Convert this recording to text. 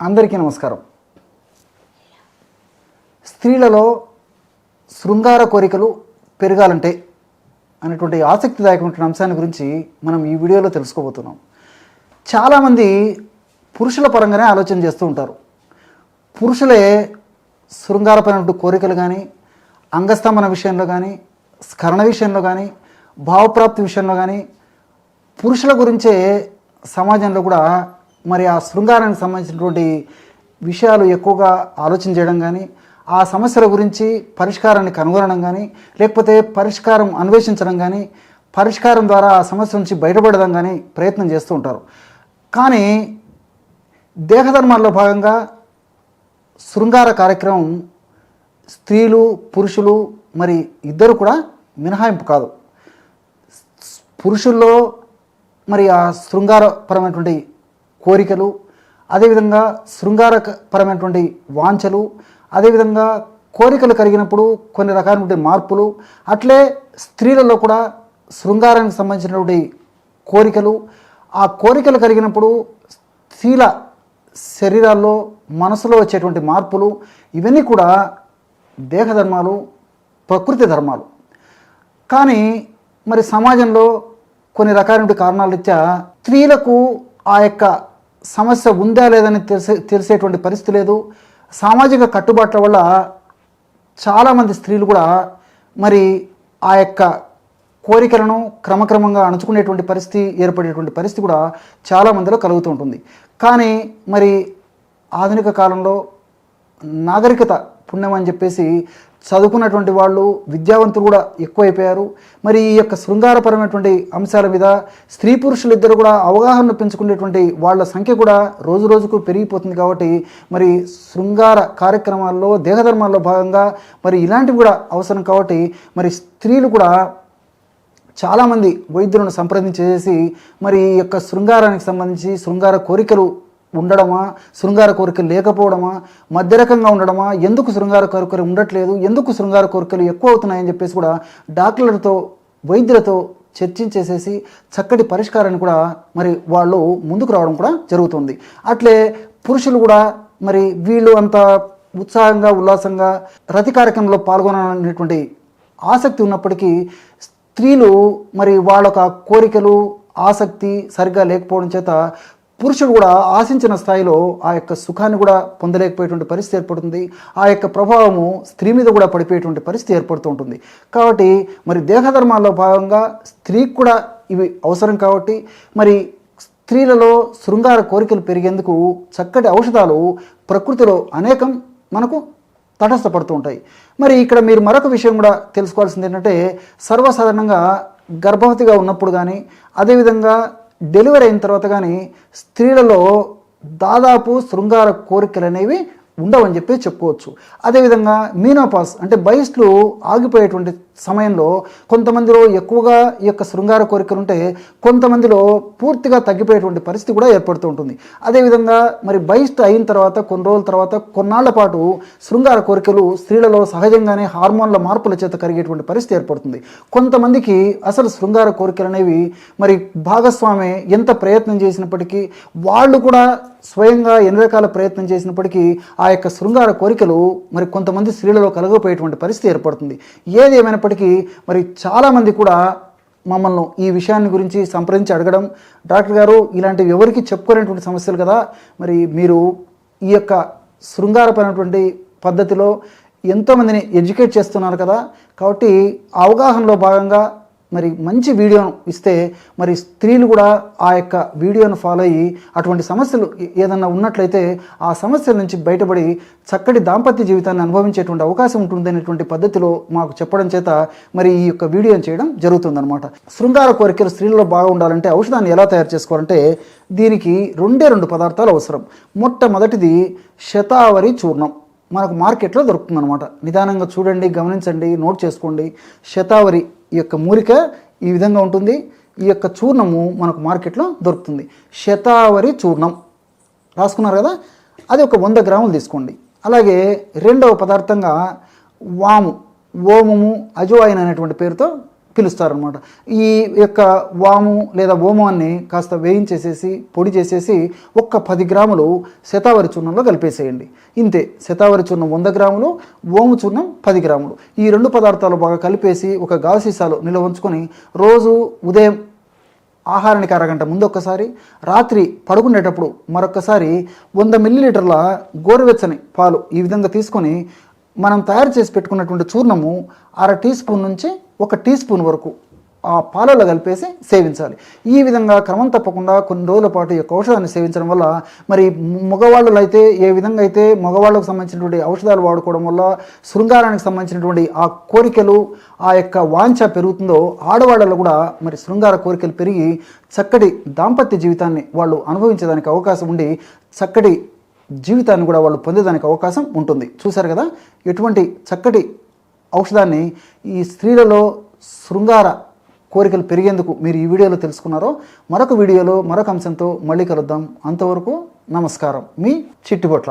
అందరికీ నమస్కారం. స్త్రీలలో శృంగార కోరికలు పెరగాలంటే అనేటువంటి ఆసక్తిదాయకమైన అంశాన్ని గురించి మనం ఈ వీడియోలో తెలుసుకోబోతున్నాం. చాలామంది పురుషుల పరంగానే ఆలోచన చేస్తూ ఉంటారు. పురుషులే శృంగారపరమైన కోరికలు కానీ అంగస్తంభన విషయంలో కానీ స్కరణ విషయంలో కానీ భావప్రాప్తి విషయంలో కానీ పురుషుల గురించే సమాజంలో కూడా మరి ఆ శృంగారానికి సంబంధించినటువంటి విషయాలు ఎక్కువగా ఆలోచన చేయడం కానీ ఆ సమస్యల గురించి పరిష్కారాన్ని కనుగొనడం కానీ లేకపోతే పరిష్కారం అన్వేషించడం కానీ పరిష్కారం ద్వారా ఆ సమస్య నుంచి బయటపడడం కానీ ప్రయత్నం చేస్తూ ఉంటారు. కానీ దేహధర్మాల్లో భాగంగా శృంగార కార్యక్రమం స్త్రీలు పురుషులు మరి ఇద్దరు కూడా మినహాయింపు కాదు. పురుషుల్లో మరి ఆ శృంగారపరమైనటువంటి కోరికలు అదేవిధంగా శృంగారపరమైనటువంటి వాంఛలు అదేవిధంగా కోరికలు కలిగినప్పుడు కొన్ని రకాలైనటువంటి మార్పులు అట్లే స్త్రీలలో కూడా శృంగారానికి సంబంధించినటువంటి కోరికలు. ఆ కోరికలు కలిగినప్పుడు స్త్రీల శరీరాల్లో మనసులో వచ్చేటువంటి మార్పులు ఇవన్నీ కూడా దేహధర్మాలు ప్రకృతి ధర్మాలు. కానీ మరి సమాజంలో కొన్ని రకాలైన కారణాల రీత్యా స్త్రీలకు ఆ యొక్క సమస్య ఉందా లేదని తెలిసే తెలిసేటువంటి పరిస్థితి లేదు. సామాజిక కట్టుబాట్ల వల్ల చాలామంది స్త్రీలు కూడా మరి ఆ యొక్క కోరికలను క్రమక్రమంగా అణుచుకునేటువంటి పరిస్థితి ఏర్పడేటువంటి పరిస్థితి కూడా చాలామందిలో కలుగుతూ ఉంటుంది. కానీ మరి ఆధునిక కాలంలో నాగరికత పుణ్యం అని చెప్పేసి చదువుకున్నటువంటి వాళ్ళు విద్యావంతులు కూడా ఎక్కువైపోయారు. మరి ఈ యొక్క శృంగారపరమైనటువంటి అంశాల మీద స్త్రీ పురుషులు ఇద్దరు కూడా అవగాహన పెంచుకునేటువంటి వాళ్ళ సంఖ్య కూడా రోజు రోజుకు పెరిగిపోతుంది కాబట్టి మరి శృంగార కార్యక్రమాల్లో దేహధర్మాల్లో భాగంగా మరి ఇలాంటివి కూడా అవసరం కాబట్టి మరి స్త్రీలు కూడా చాలామంది వైద్యులను సంప్రదించేసి మరి ఈ యొక్క శృంగారానికి సంబంధించి శృంగార కోరికలు ఉండడమా? శృంగార కోరికలు లేకపోవడమా? మధ్యరకంగా ఉండడమా? ఎందుకు శృంగార కోరికలు ఉండట్లేదు? ఎందుకు శృంగార కోరికలు ఎక్కువ అవుతున్నాయని చెప్పేసి కూడా డాక్టర్లతో వైద్యులతో చర్చించేసేసి చక్కటి పరిష్కారాన్ని కూడా మరి వాళ్ళు ముందుకు రావడం కూడా జరుగుతుంది. అట్లే పురుషులు కూడా మరి వీళ్ళు అంత ఉత్సాహంగా ఉల్లాసంగా రతి కార్యక్రమంలో పాల్గొనాలనేటువంటి ఆసక్తి ఉన్నప్పటికీ స్త్రీలు మరి వాళ్ళ యొక్క కోరికలు ఆసక్తి సరిగ్గా లేకపోవడం చేత పురుషుడు కూడా ఆశించిన స్థాయిలో ఆ యొక్క సుఖాన్ని కూడా పొందలేకపోయేటువంటి పరిస్థితి ఏర్పడుతుంది. ఆ యొక్క ప్రభావము స్త్రీ మీద కూడా పడిపోయేటువంటి పరిస్థితి ఏర్పడుతూ ఉంటుంది. కాబట్టి మరి దేహధర్మాల్లో భాగంగా స్త్రీకి కూడా ఇవి అవసరం కాబట్టి మరి స్త్రీలలో శృంగార కోరికలు పెరిగేందుకు చక్కటి ఔషధాలు ప్రకృతిలో అనేకం మనకు తటస్థపడుతూ ఉంటాయి. మరి ఇక్కడ మీరు మరొక విషయం కూడా తెలుసుకోవాల్సింది ఏంటంటే సర్వసాధారణంగా గర్భవతిగా ఉన్నప్పుడు కానీ అదేవిధంగా డెలివరీ అయిన తర్వాత కానీ స్త్రీలలో దాదాపు శృంగార కోరికలు అనేవి ఉండవని చెప్పి చెప్పుకోవచ్చు. అదేవిధంగా మీనోపాస్ అంటే బయస్లు ఆగిపోయేటువంటి సమయంలో కొంతమందిలో ఎక్కువగా ఈ యొక్క శృంగార కోరికలు ఉంటే కొంతమందిలో పూర్తిగా తగ్గిపోయేటువంటి పరిస్థితి కూడా ఏర్పడుతూ ఉంటుంది. అదేవిధంగా మరి బయస్ట్ అయిన తర్వాత కొన్ని రోజుల తర్వాత కొన్నాళ్ళ పాటు శృంగార కోరికలు స్త్రీలలో సహజంగానే హార్మోన్ల మార్పుల చేత కలిగేటువంటి పరిస్థితి ఏర్పడుతుంది. కొంతమందికి అసలు శృంగార కోరికలు అనేవి మరి భాగస్వామి ఎంత ప్రయత్నం చేసినప్పటికీ వాళ్ళు కూడా స్వయంగా ఎన్ని రకాల ప్రయత్నం చేసినప్పటికీ ఆ యొక్క శృంగార కోరికలు మరి కొంతమంది స్త్రీలలో కలగపోయేటువంటి పరిస్థితి ఏర్పడుతుంది. ఏది అయినప్పటికీ మరి చాలామంది కూడా మమ్మల్ని ఈ విషయాన్ని గురించి సంప్రదించి అడగడం డాక్టర్ గారు ఇలాంటివి ఎవరికి చెప్పుకోలేనటువంటి సమస్యలు కదా మరి మీరు ఈ యొక్క శృంగారపరమైనటువంటి పద్ధతిలో ఎంతోమందిని ఎడ్యుకేట్ చేస్తున్నారు కదా కాబట్టి అవగాహనలో భాగంగా మరి మంచి వీడియోను ఇస్తే మరి స్త్రీలు కూడా ఆ యొక్క వీడియోను ఫాలో అయ్యి అటువంటి సమస్యలు ఏదన్నా ఉన్నట్లయితే ఆ సమస్యల నుంచి బయటపడి చక్కటి దాంపత్య జీవితాన్ని అనుభవించేటువంటి అవకాశం ఉంటుంది అనేటువంటి పద్ధతిలో మాకు చెప్పడం చేత మరి ఈ యొక్క వీడియోని చేయడం జరుగుతుందన్నమాట. శృంగార కోరికలు స్త్రీలలో బాగా ఉండాలంటే ఔషధాన్ని ఎలా తయారు చేసుకోవాలంటే దీనికి రెండే రెండు పదార్థాలు అవసరం. మొట్టమొదటిది శతావరి చూర్ణం. మనకు మార్కెట్లో దొరుకుతుందన్నమాట. నిదానంగా చూడండి గమనించండి నోట్ చేసుకోండి. శతావరి ఈ యొక్క మూలిక ఈ విధంగా ఉంటుంది. ఈ యొక్క చూర్ణము మనకు మార్కెట్లో దొరుకుతుంది. శతావరి చూర్ణం. రాసుకున్నారు కదా? అది ఒక వంద గ్రాములు తీసుకోండి. అలాగే రెండవ పదార్థంగా వాము ఓమము అజువాయిన్ అనేటువంటి పేరుతో పిలుస్తారనమాట ఈ యొక్క వాము లేదా ఓమాన్ని కాస్త వేయించేసేసి పొడి చేసేసి ఒక్క పది గ్రాములు శతావరి చూర్ణంలో కలిపేసేయండి. ఇంతే శతావరి చూర్ణం వంద గ్రాములు ఓము చూర్ణం పది గ్రాములు. ఈ రెండు పదార్థాలు బాగా కలిపేసి ఒక గాసీసాలో నిల్వ ఉంచుకొని రోజు ఉదయం ఆహారానికి అరగంట ముందు ఒక్కసారి రాత్రి పడుకునేటప్పుడు మరొకసారి వంద మిల్లీలీటర్ల గోరువెచ్చని పాలు ఈ విధంగా తీసుకొని మనం తయారు చేసి పెట్టుకున్నటువంటి చూర్ణము అర టీ స్పూన్ నుంచి ఒక టీ స్పూన్ వరకు ఆ పాలలో కలిపేసి సేవించాలి. ఈ విధంగా క్రమం తప్పకుండా కొన్ని రోజుల పాటు ఈ యొక్క ఔషధాన్ని సేవించడం వల్ల మరి మగవాళ్ళు అయితే ఏ విధంగా అయితే మగవాళ్ళకు సంబంధించినటువంటి ఔషధాలు వాడుకోవడం వల్ల శృంగారానికి సంబంధించినటువంటి ఆ కోరికలు ఆ యొక్క వాంఛ పెరుగుతుందో ఆడవాళ్ళలో కూడా మరి శృంగార కోరికలు పెరిగి చక్కటి దాంపత్య జీవితాన్ని వాళ్ళు అనుభవించడానికి అవకాశం ఉండి చక్కటి జీవితాన్ని కూడా వాళ్ళు పొందేదానికి అవకాశం ఉంటుంది. చూశారు కదా? ఎటువంటి చక్కటి ఔషధాన్ని ఈ స్త్రీలలో శృంగార కోరికలు పెరిగేందుకు మీరు ఈ వీడియోలో తెలుసుకున్నారో మరొక వీడియోలో మరొక అంశంతో మళ్ళీ కలుద్దాం. అంతవరకు నమస్కారం. మీ చిట్టుబొట్ల.